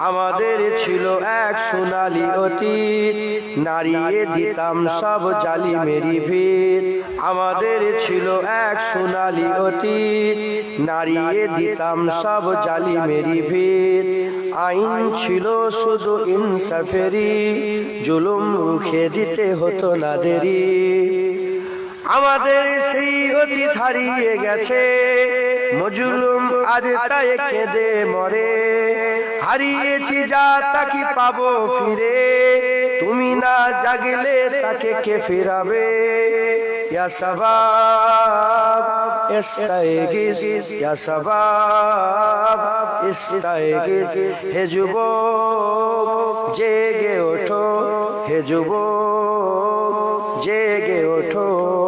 আমাদের ছিল এক সোনালি অতীত। নারিয়ে দিতাম সব জালি মেরি ভিত। আমাদের ছিল এক সোনালি অতীত। নারিয়ে দিতাম সব জালি মেরি ভিত। আইন ছিল শুধু ইনসাফেরি জুলুম রুখে দিতে হতো না দেরি আমাদের সেই অতীত হারিয়ে গেছে। মজুলুম আজ তাই কেঁদে মরে। হারিয়েছি যা তাকে পাবো ফিরে। তুমি না জাগলে তাকে কে ফিরাবে? ইয়া সবাব ইস্তাইগিস ইয়া সবাব ইস্তাইগিস হে যুবক, জেগে ওঠো। হে যুবক, জেগে ওঠো।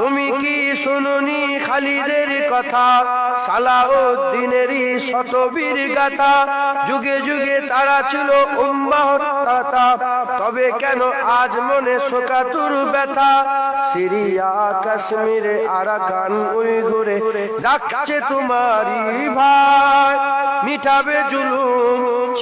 তুমি কি শুনুনি খালিদের কথা? সালাউদ্দিনেরই শতবীর গাথা। যুগে যুগে তারা ছিল তবে কেন আজ মনে শোকাতুর ব্যথা? সিরিয়া, কাশ্মীরে, আরাকান উইগুরে ডাকছে তোমারই ভাই। মিটাবে জুলুম।